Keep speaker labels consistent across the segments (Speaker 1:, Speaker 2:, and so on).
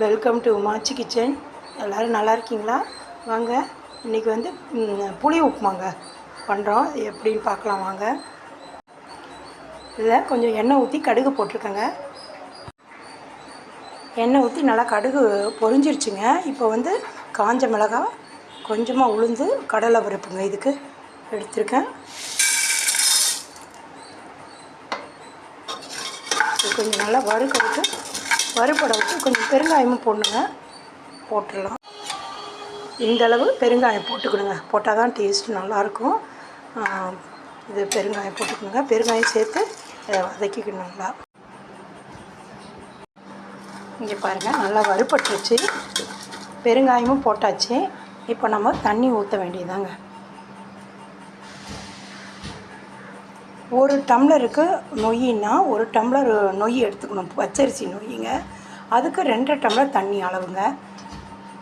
Speaker 1: Welcome to உமாச்சி kitchen. எல்லோரும் நல்லா இருக்கீங்களா? வாங்க இன்றைக்கி வந்து புளி உப்புமாங்க பண்ணுறோம் எப்படின்னு பார்க்கலாம் வாங்க. இதில் கொஞ்சம் எண்ணெய் ஊற்றி கடுகு போட்டிருக்கேங்க. எண்ணெய் ஊற்றி நல்லா கடுகு பொரிஞ்சிருச்சுங்க. இப்போ வந்து காஞ்ச மிளகாய் கொஞ்சமாக உளுந்து கடலை பருப்புங்க இதுக்கு எடுத்திருக்கேன். கொஞ்சம் நல்லா வறுக்க விட்டு வச்சு கொஞ்சம் பெருங்காயமும் போடணுங்க போட்டுடலாம். இந்த அளவு பெருங்காயம் போட்டுக்கணுங்க போட்டால் தான் டேஸ்ட் நல்லாயிருக்கும். இது பெருங்காயம் போட்டுக்கணுங்க பெருங்காயம் சேர்த்து இதை வதக்கிக்கணும் நல்லா. இங்கே பாருங்கள் நல்லா வறுபட்டுருச்சு. பெருங்காயமும் போட்டாச்சு. இப்போ நம்ம தண்ணி ஊற்ற வேண்டியதாங்க. ஒரு டம்ளருக்கு நொய்யின்னா ஒரு டம்ளர் நொய் எடுத்துக்கணும் பச்சரிசி நொய்யுங்க அதுக்கு ரெண்டரை டம்ளர் தண்ணி அளவுங்க.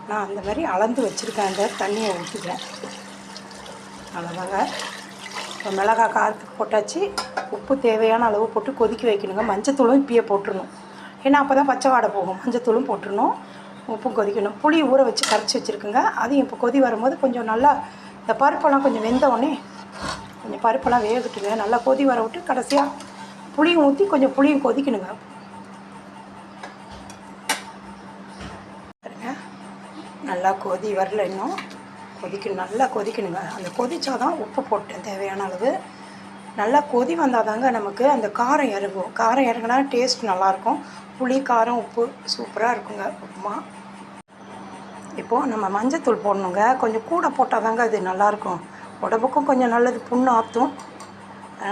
Speaker 1: நான் அந்த மாதிரி அளந்து வச்சுருக்கேன் அந்த தண்ணியை ஊற்றிக்கிறேன் அவ்வளோதாங்க இப்போ மிளகாய் காரத்துக்கு போட்டாச்சு. உப்பு தேவையான அளவு போட்டு கொதிக்க வைக்கணுங்க. மஞ்சத்தூளும் இப்பயே போட்டுடணும் ஏன்னா அப்போ தான் பச்சை வாடை போகும். மஞ்சத்தூளும் போட்டுடணும் உப்பும் கொதிக்கணும். புளி ஊற வச்சு கரைச்சி வச்சுருக்குங்க. அதையும் இப்போ கொதி வரும்போது கொஞ்சம் நல்லா இந்த பருப்பெல்லாம் கொஞ்சம் வெந்த உடனே கொஞ்சம் பருப்பெல்லாம் வேகட்டுங்க. நல்லா கொதி வர விட்டு கடைசியாக புளியும் ஊற்றி கொஞ்சம் புளியும் கொதிக்கணுங்க. பாருங்க. நல்லா கொதி வரல இன்னும். கொதிக்கணும் நல்லா கொதிக்கணுங்க. அந்த கொதிச்சாதான் உப்பு போட்டேன் தேவையான அளவு. நல்லா கொதி வந்தால் தாங்க நமக்கு அந்த காரம் இறங்கும். காரம் இறங்கினா டேஸ்ட் நல்லாயிருக்கும். புளி காரம் உப்பு சூப்பராக இருக்குங்க. உப்புமா. இப்போது நம்ம மஞ்சத்தூள் போடணுங்க. கொஞ்சம் கூட போட்டால் தாங்க அது நல்லாயிருக்கும். உடம்புக்கும் கொஞ்சம் நல்லது புண்ணு ஆற்றும்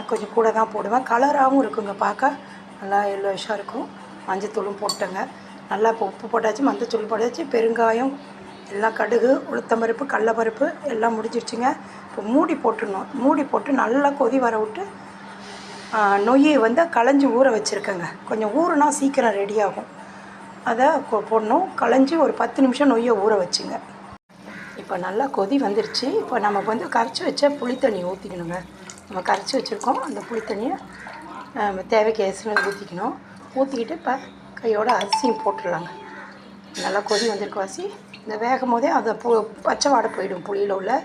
Speaker 1: கொஞ்சம் கூட தான் போடுவேன். கலராகவும் இருக்குங்க பார்க்க. நல்லா எல்லோஷாக இருக்கும். மஞ்சத்தூளும் போட்டேங்க. நல்லா இப்போ உப்பு போட்டாச்சு மஞ்சத்தூள் போட்டாச்சு பெருங்காயம் எல்லாம் கடுகு உளுத்தம்பருப்பு கடலப்பருப்பு எல்லாம் முடிஞ்சிருச்சுங்க. இப்போ மூடி போட்டுடணும். மூடி போட்டு நல்லா கொதி வர விட்டு நொய்யை வந்து களைஞ்சி ஊற வச்சுருக்கேங்க. கொஞ்சம் ஊறுனா சீக்கிரம் ரெடி ஆகும். அதை கொ- போடணும். களைஞ்சி ஒரு பத்து நிமிஷம் நொய்யை ஊற வச்சுங்க. இப்போ நல்லா கொதி வந்துருச்சு. இப்போ நம்ம வந்து கரைச்சி வச்ச புளி தண்ணி ஊற்றிக்கணுங்க நம்ம கரைச்சி வச்சுருக்கோம். அந்த புளி தண்ணியை நம்ம தேவைக்கு ஏசுனது ஊற்றிக்கணும் ஊற்றிக்கிட்டு இப்போ கையோட அரிசியும் போட்டுடலாங்க. நல்லா கொதி வந்திருக்கு வாசி. இந்த வேகும் போதே அதை பு பச்சை வாடை போயிடும். புளியில் உள்ள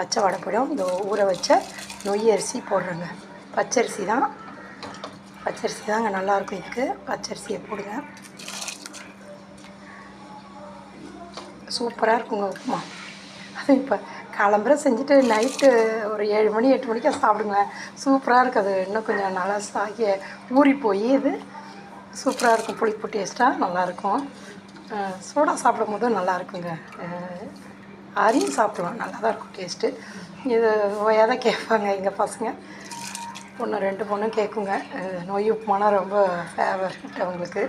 Speaker 1: பச்சை வாடை போயிடும். இந்த ஊற வச்ச நொய் அரிசி போடுறேங்க. பச்சரிசி தான். பச்சரிசி தாங்க நல்லாயிருக்கும் இதுக்கு. பச்சரிசியை போடுங்க. சூப்பராக இருக்குங்க உப்புமா. இப்போ கிளம்புற செஞ்சுட்டு நைட்டு ஒரு ஏழு மணி எட்டு மணிக்கு சாப்பிடுங்க சூப்பராக இருக்குது. அது இன்னும் கொஞ்சம் நல்லா சாகி ஊறி போய் இது சூப்பராக இருக்கும். புளிப்பு டேஸ்ட்டாக நல்லாயிருக்கும் சோடா சாப்பிடும் போதும் நல்லா இருக்குங்க. அரியும் சாப்பிடலாம். நல்லா தான் இருக்கும் டேஸ்ட்டு இது ஓயாத கேட்பாங்க எங்கள் பசங்க. பொண்ணு ரெண்டு பொண்ணும் கேட்குங்க. நோய் நொய் உப்புமானா ரொம்ப ஃபேவரட் அவங்களுக்கு.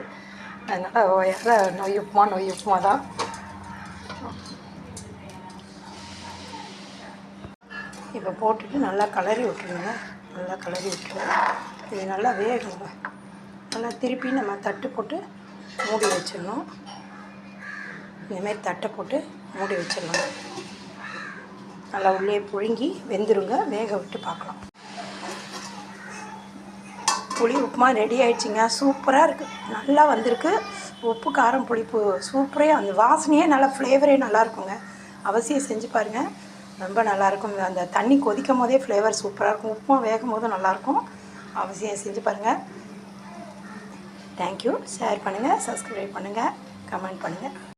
Speaker 1: அதனால் ஓயாத நொய் உப்புமா நொய் உப்புமா தான் இப்போ போட்டுட்டு நல்லா கலரி விட்டுருங்க. நல்லா கலரி விட்டுருங்க. இது நல்லா வேகுங்க நல்லா திருப்பி நம்ம தட்டு போட்டு மூடி வச்சிடணும். இந்தமாரி தட்டை போட்டு மூடி வச்சிடணும். நல்லா உள்ளே புழுங்கி வெந்துருங்க. வேக விட்டு பார்க்கலாம். புளி உப்புமா ரெடி ஆயிடுச்சுங்க. சூப்பராக இருக்குது நல்லா வந்திருக்கு. உப்பு காரம் புளிப்பு சூப்பரே. அந்த வாசனையே நல்லா ஃப்ளேவரே நல்லா இருக்குங்க. அவசியம் செஞ்சு பாருங்கள் ரொம்ப நல்லாயிருக்கும். அந்த தண்ணி கொதிக்கும் போதே ஃப்ளேவர் சூப்பராக இருக்கும். உப்புமா வேகும் போதும் நல்லாயிருக்கும். அவசியம் செஞ்சு பாருங்கள் தேங்க்யூ ஷேர் பண்ணுங்கள் சப்ஸ்கிரைப் பண்ணுங்கள் கமெண்ட் பண்ணுங்கள்